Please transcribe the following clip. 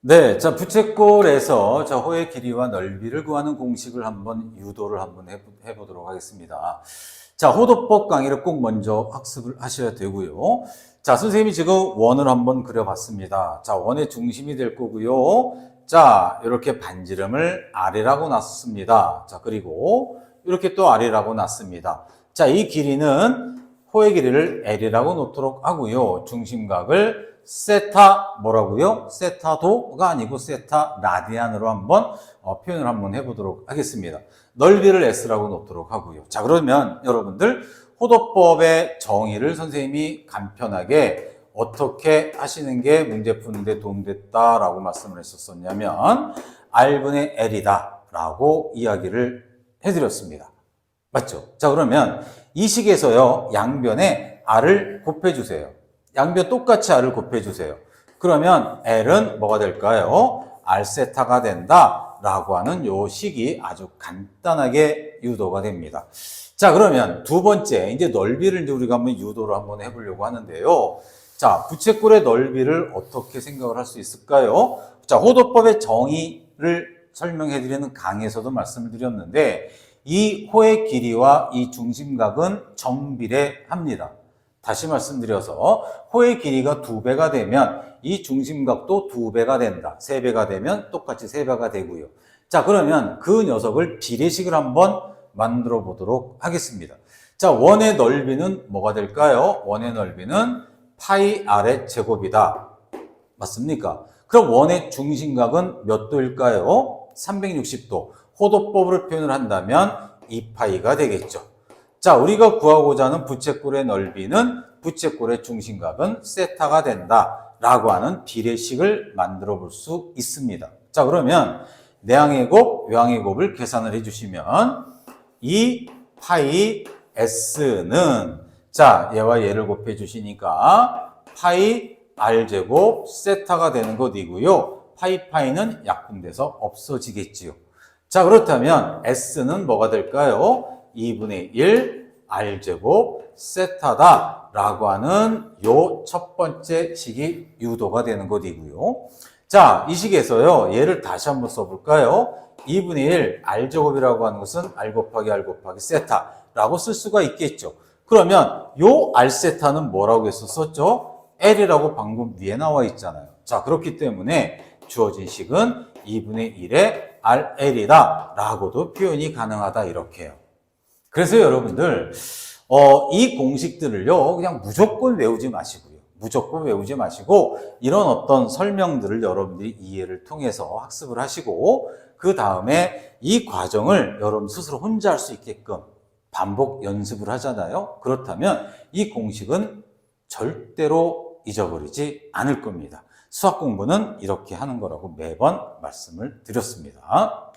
네, 자 부채꼴에서 자 호의 길이와 넓이를 구하는 공식을 한번 유도를 한번 해보, 해보 도록 하겠습니다. 자 호도법 강의를 꼭 먼저 학습을 하셔야 되고요. 자 선생님이 지금 원을 한번 그려봤습니다. 자 원의 중심이 될 거고요. 자 이렇게 반지름을 R이라고 놨습니다. 자 그리고 이렇게 또 R이라고 놨습니다. 자 이 길이는 호의 길이를 L이라고 놓도록 하고요. 중심각을 세타 뭐라고요? 세타도가 아니고 세타 라디안으로 한번 어, 표현을 한번 해보도록 하겠습니다. 넓이를 S라고 놓도록 하고요. 자 그러면 여러분들 호도법의 정의를 선생님이 간편하게 어떻게 하시는 게 문제 푸는데 도움됐다라고 말씀을 했었었냐면 R분의 L이다 라고 이야기를 해드렸습니다. 맞죠? 자 그러면 이 식에서요 양변에 R을 곱해주세요. 양변 똑같이 R을 곱해주세요. 그러면 L은 뭐가 될까요? R세타가 된다 라고 하는 요 식이 아주 간단하게 유도가 됩니다. 자 그러면 두 번째 이제 넓이를 이제 우리가 한번 유도를 한번 해보려고 하는데요. 자 부채꼴의 넓이를 어떻게 생각을 할 수 있을까요? 자 호도법의 정의를 설명해 드리는 강에서도 말씀을 드렸는데 이 호의 길이와 이 중심각은 정비례합니다. 다시 말씀드려서 호의 길이가 두 배가 되면 이 중심각도 두 배가 된다. 세 배가 되면 똑같이 세 배가 되고요. 자 그러면 그 녀석을 비례식을 한번 만들어 보도록 하겠습니다. 자 원의 넓이는 뭐가 될까요? 원의 넓이는 파이 r의 제곱이다. 맞습니까? 그럼 원의 중심각은 몇 도일까요? 360도. 호도법으로 표현을 한다면 2파이가 되겠죠. 자, 우리가 구하고자 하는 부채꼴의 넓이는 부채꼴의 중심각은 세타가 된다. 라고 하는 비례식을 만들어 볼 수 있습니다. 자, 그러면 내항의 곱, 외항의 곱을 계산을 해주시면 이 파이 s는 자, 얘와 얘를 곱해 주시니까 파이 r제곱 세타가 되는 것이고요. 파이 파이는 약분돼서 없어지겠지요. 자, 그렇다면 s는 뭐가 될까요? 2분의 1 r제곱 세타다 라고 하는 요 첫 번째 식이 유도가 되는 것이고요. 자, 이 식에서요. 얘를 다시 한번 써볼까요? 2분의 1 r제곱이라고 하는 것은 r 곱하기 r 곱하기 세타라고 쓸 수가 있겠죠. 그러면 요 r세타는 뭐라고 했었었죠? L이라고 방금 위에 나와 있잖아요. 자, 그렇기 때문에 주어진 식은 2분의 1의 RL이다 라고도 표현이 가능하다 이렇게요. 그래서 여러분들 어, 이 공식들을요 그냥 무조건 외우지 마시고요. 무조건 외우지 마시고 이런 어떤 설명들을 여러분들이 이해를 통해서 학습을 하시고 그 다음에 이 과정을 여러분 스스로 혼자 할 수 있게끔 반복 연습을 하잖아요. 그렇다면 이 공식은 절대로 잊어버리지 않을 겁니다. 수학 공부는 이렇게 하는 거라고 매번 말씀을 드렸습니다.